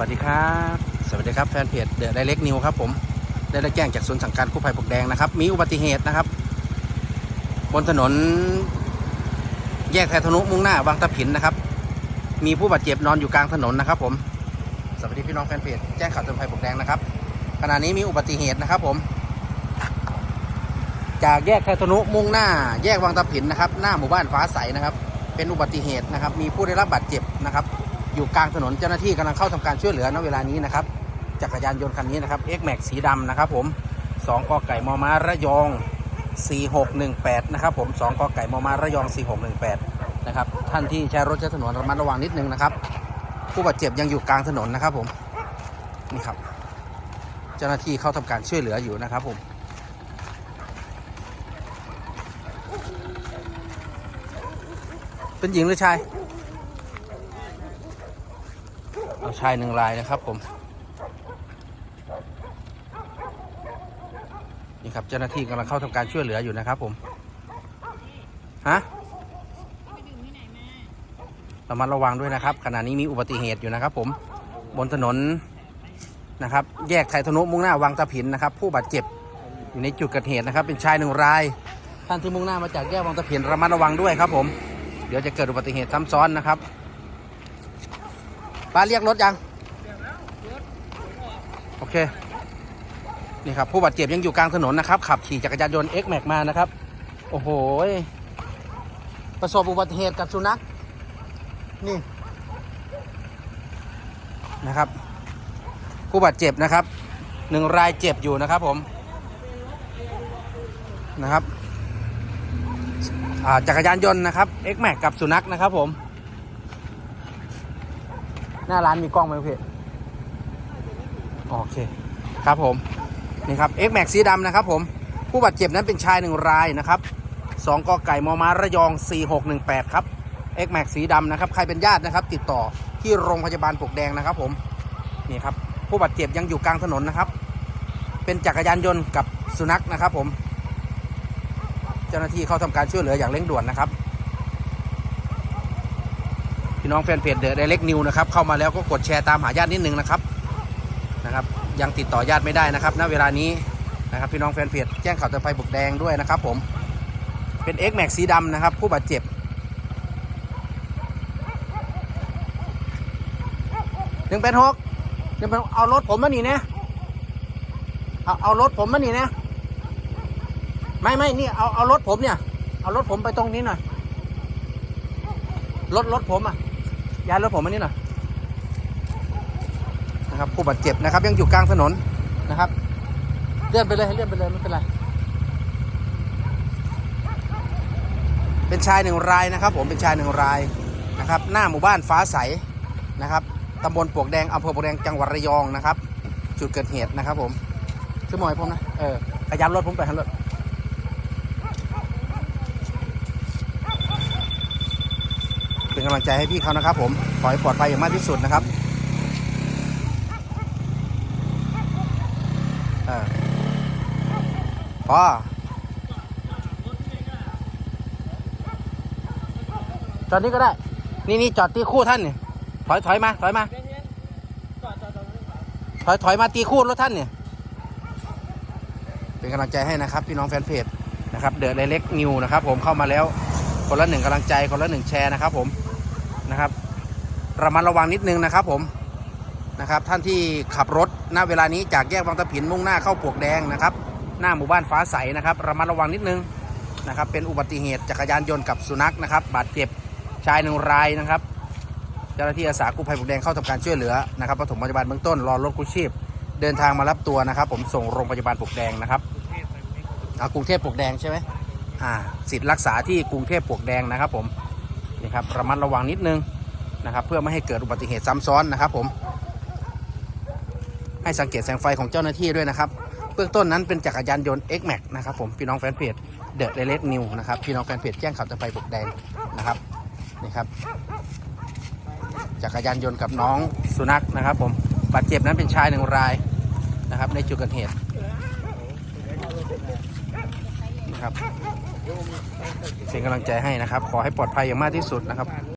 วัสดีครับ สวัสดีครับแฟนเพจเดอะไดเล็กนิวครับผม ได้รับแจ้งจากศูนย์สังกัดกู้ภัยปกแดงนะครับ มีอุบัติเหตุนะครับ บนถนนแยกไทยธนุมุ่งหน้าวังตะผินนะครับ มีผู้บาดเจ็บนอนอยู่กลางถนนนะครับ ผม สวัสดีพี่น้องแฟนเพจแจ้งข่าวเตือนภัยปกแดงนะครับ ขณะนี้มีอุบัติเหตุนะครับ ผม จากแยกไทยธนุมุ่งหน้า แยกวังตะผินนะครับ หน้าหมู่บ้านฟ้าใสนะครับ เป็นอุบัติเหตุนะครับ มีผู้ได้รับบาดเจ็บนะครับ อยู่กลางถนนเจ้าหน้าที่กำลังเข้าทำการช่วยเหลือณเวลานี้นะครับจักรยานยนต์คันนี้นะครับ X Max สีดำนะครับผม2กอไก่มอม้าระยอง 4618 นะครับผม2กอไก่มอม้าระยอง 4618 นะครับ ท่านที่ใช้รถใช้ถนนระมัดระวังนิดนึงนะครับ ผู้บาดเจ็บยังอยู่กลางถนนนะครับผมนี่ครับ เจ้าหน้าที่เข้าทำการช่วยเหลืออยู่นะครับผมเป็นหญิงหรือชาย เอา ชายหนึ่งรายนะครับผม นี่ครับเจ้าหน้าที่กำลังเข้าทำการช่วยเหลืออยู่นะครับผม ฮะระมัดระวังด้วยนะครับ ขณะนี้มีอุบัติเหตุอยู่นะครับ ผม บนถนนนะครับ แยกไทยธนุมุ่งหน้าวังตะผินนะครับ ผู้บาดเจ็บอยู่ในจุดเกิดเหตุนะครับ เป็นชายหนึ่งราย ท่านที่มุ่งหน้ามาจากแยกวังตะผินระมัดระวังด้วยครับ ผม เดี๋ยวจะเกิดอุบัติเหตุซ้ำซ้อนนะครับ ป้าเรียกรถยัง โอเค นี่ครับ ผู้บาดเจ็บยังอยู่กลางถนนนะครับ ขับขี่จักรยานยนต์ X Max มานะครับ โอ้โห ประสบอุบัติเหตุกับสุนัข นี่นะครับ ผู้บาดเจ็บนะครับหนึ่งรายเจ็บอยู่นะครับผมนะครับจักรยานยนต์นะครับ X Max กับสุนัขนะครับผม หน้าร้านมีกล้องไหมพี่โอเคครับผมนี่ครับ X Max สีดำนะครับผมผู้บาดเจ็บนั้นเป็นชายหนึ่งรายนะครับสองกอไก่มอมาระยอง 4618 ครับ X Max สีดำนะครับใครเป็นญาตินะครับ ติดต่อที่โรงพยาบาลปลวกแดงนะครับผมนี่ครับผู้บาดเจ็บยังอยู่กลางถนนนะครับ เป็นจักรยานยนต์กับสุนัขนะครับผม เจ้าหน้าที่เข้าทำการช่วยเหลืออย่างเร่งด่วนนะครับ พี่น้องแฟนเพจเดอะไดเล็กนิวนะครับเข้ามาแล้วก็กดแชร์ตามหาญาตินิดนึงนะครับนะครับ ยังติดต่อญาติไม่ได้นะครับณเวลานี้นะครับพี่น้องแฟนเพจแจ้งข่าวเตือนภัยบุกแดงด้วยนะครับ ผมเป็น X Max สีดำนะครับ ผู้บาดเจ็บหนึ่งเป็นหกหนึ่งเป็นเอารถผมมาหนีเนี่ยเอาเอารถผมมาหนีเนี่ยไม่ไม่นี่เอาเอารถผมเนี่ย เอารถผมไปตรงนี้หน่อยรถรถผมอะ ย้ายรถผมมานี่หน่อยนะครับผู้บาดเจ็บนะครับ ยังอยู่กลางถนนนะครับ เลื่อนไปเลยให้เลื่อนไปเลยไม่เป็นไรเป็นชายหนึ่งรายนะครับ ผมเป็นชายหนึ่งรายนะครับ หน้าหมู่บ้านฟ้าใสนะครับตำบลปวกแดงอำเภอปวกแดงจังหวัดระยองนะครับ จุดเกิดเหตุนะครับ ผมช่วยหมอยผมนะเออขยับรถผมไปหันรถ เป็นกำ ลังใจให้พี่เขานะครับ ผมขอให้ปลอดภัยอย่างมากที่สุดนะครับเออพอจอดนี้ก็ได้ นี่นี่จอดตีคู่ท่านเนี่ยถอยถอยมาถอยมาถอยถอยมาตีคู่รถท่านเนี่ยเป็นกำลังใจให้นะครับ พี่น้องแฟนเพจนะครับเดอะเล็กนิวนะครับ ผมเข้ามาแล้วคนละหนึ่งกำลังใจคนละหนึ่งแชร์นะครับผม นะครับระมัดระวังนิดนึงนะครับผมนะครับ ท่านที่ขับรถณเวลานี้จากแยกบางตะผินมุ่งหน้าเข้าปวกแดงนะครับ หน้าหมู่บ้านฟ้าใสนะครับระมัดระวังนิดนึงนะครับ เป็นอุบัติเหตุจักรยานยนต์กับสุนัขนะครับ บาดเจ็บชายหนึ่งรายนะครับเจ้าหน้าที่อาสากู้ภัยปวกแดงเข้าทำการช่วยเหลือนะครับปฐมพยาบาลเบื้องต้นรอรถกู้ชีพ เดินทางมารับตัวนะครับ ผมส่งโรงพยาบาลปวกแดงนะครับอ่ากรุงเทพปวกแดงใช่ไหมอ่าสิทธิ์รักษาที่กรุงเทพปวกแดงนะครับผม นี่ครับระมัดระวังนิดนึงนะครับ เพื่อไม่ให้เกิดอุบัติเหตุซ้ำซ้อนนะครับ ผม ให้สังเกตแสงไฟของเจ้าหน้าที่ด้วยนะครับ เบื้องต้นนั้นเป็นจักรยานยนต์ X Max นะครับผมพี่น้องแฟนเพจเดอะเ l เล New นะครับพี่น้องแฟนเพจแจ้งข่าวจะไปปลวกแดงนะครับนี่ครับจักรยานยนต์กับน้องสุนัขนะครับ ผมบาดเจ็บนั้นเป็นชายหนึ่งรายนะครับ ในจุดเกิดเหตุ นะครับเป็นกำลังใจให้นะครับ ขอให้ปลอดภัยอย่างมากที่สุดนะครับ